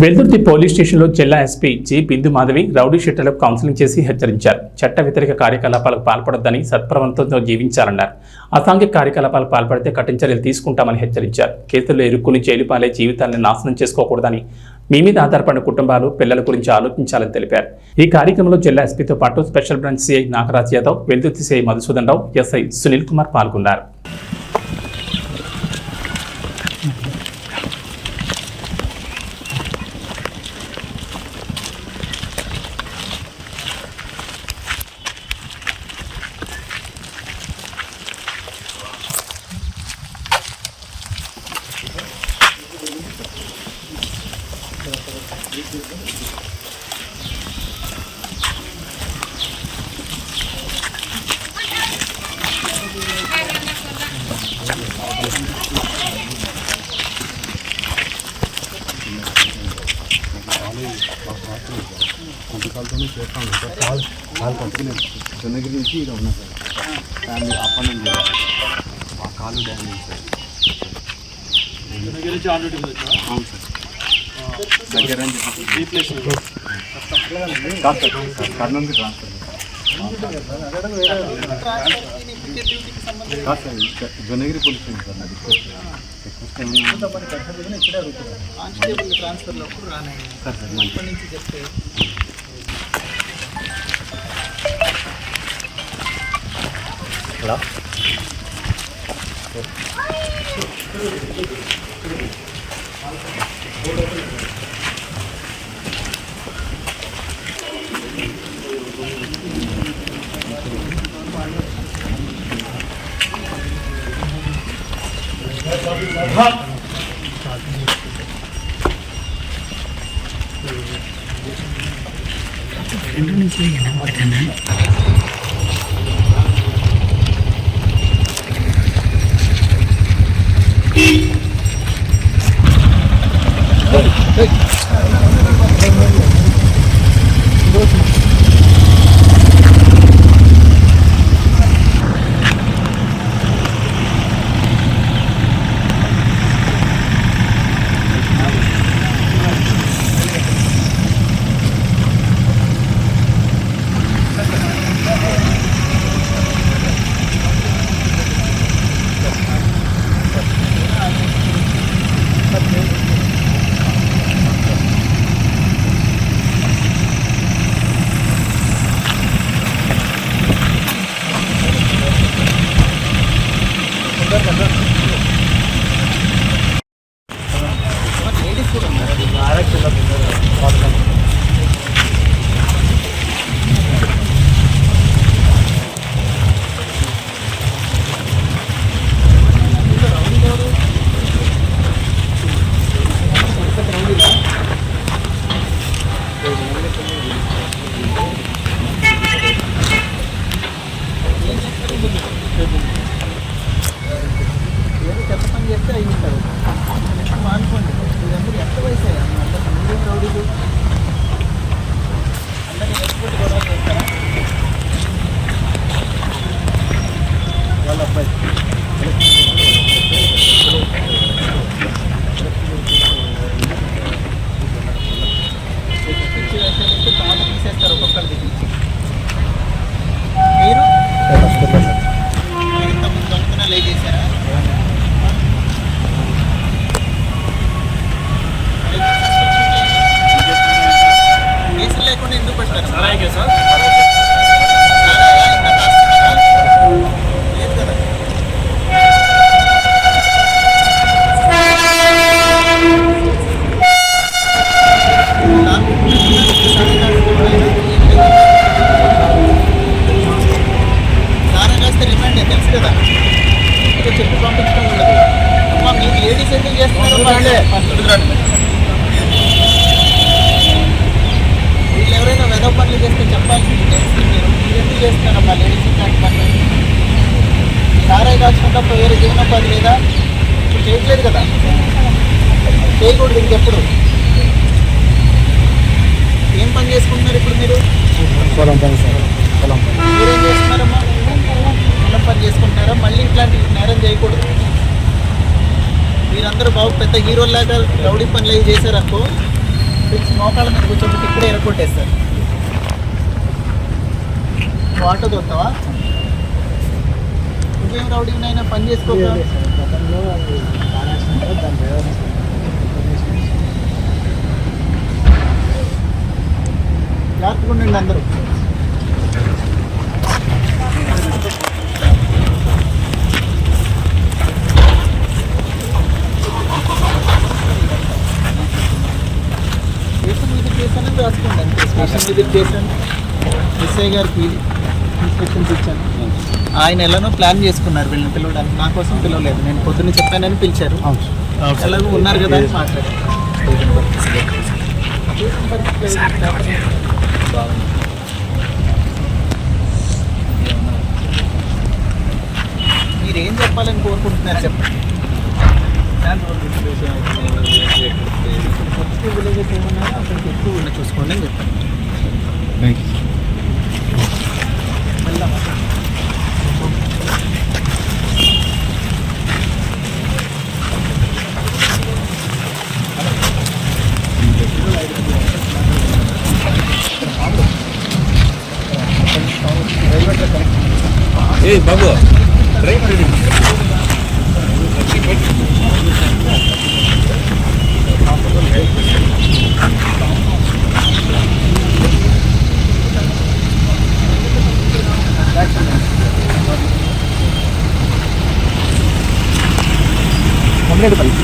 Veldurthi police స్టేషన్లో జిల్లా SP G. Bindu Madhavi rowdy షీటర్లకు counselling చేసి హెచ్చరించారు. చట్ట వ్యతిరేక కార్యకలాపాలకు పాల్పడొద్దని సత్ప్రవంతంతో జీవించాలన్నారు. అసాంఘిక కార్యకలాపాలకు పాల్పడితే కఠిన చర్యలు తీసుకుంటామని హెచ్చరించారు. కేసుల్లో ఇరుక్కుని జైలు జీవితాన్ని నాశనం చేసుకోకూడదని మీ మీద ఆధారపడిన కుటుంబాలు పిల్లల గురించి ఆలోచించాలని తెలిపారు. ఈ కార్యక్రమంలో జిల్లా ఎస్పీతో పాటు special branch CI Nagaraj Yadav Veldurthi CI Madhusudan Rao SI Sunil Kumar పాల్గొన్నారు. కొంతకాలతోనే చేస్తాను సార్ కాలు కాలు పట్టుకుని చెన్నగిరి నుంచి ఇక్కడ ఉన్నా సార్ ఫ్యామిలీ అప్పటి నుంచి ఆ కాలు డ్యామేజ్ సార్ అవును సార్ దగ్గర నుంచి కాదు సార్ సార్ కర్నూలుకి ట్రాన్స్ఫర్ కాదు సార్ ఇక్కడ జొన్నగిరి పోలీస్ స్టేషన్ సార్ నాది కానిస్టేబుల్ ట్రాన్స్ఫర్లో అప్పుడు రానయ్య సార్ సార్ మంచి ఇప్పటి నుంచి చెప్తే ఎందుకు చేస్తున్నారమ్మా లేడీస్ ఇట్లాంటి పనులు సారాయి కాల్చుకుంటే వేరే జీవనోపాధి లేదా ఇప్పుడు చేయట్లేదు కదా చేయకూడదు ఇంకెప్పుడు ఏం పని చేసుకుంటున్నారు ఇప్పుడు మీరు పొలం పని సార్ పొలం పని మీరేం చేస్తున్నారమ్మా పొలం పని చేసుకుంటున్నారా మళ్ళీ ఇట్లాంటి నేరం చేయకూడదు మీరందరూ బాగు పెద్ద హీరోలాగా రౌడీ పనులు అవి చేశారనుకో పిలిచి మోకాళ్ళ మీద కూర్చోబెట్టి ఇక్కడే ఎయిర్పోర్ట్ వేస్తారు. ఆటో దొరుకుతావా? నువ్వేం రౌడీ అయినా పని చేసుకోక? జాగ్రత్తగా ఉండండి అందరూ. రాసుకోండి అంతే. స్టేషన్ విజిట్ చేశాను ఎస్ఐ గారికి ఇన్స్ట్రక్షన్స్ ఇచ్చాను. ఆయన ఎలానో ప్లాన్ చేసుకున్నారు వీళ్ళని పిలవడానికి. నా కోసం పిలవలేదు. నేను పొద్దున్న చెప్పానని పిలిచారు. ఎలాగో ఉన్నారు కదా అని మాట్లాడారు. మీరు ఏం చెప్పాలని కోరుకుంటున్నారు చెప్పండి. విలేజెస్ ఏమన్నారో అక్కడికి ఎక్కువ చూసుకోండి అని చెప్పండి ஏய் பாபு ட்ரை பண்ணி பண்ணிட்டு பண்ணி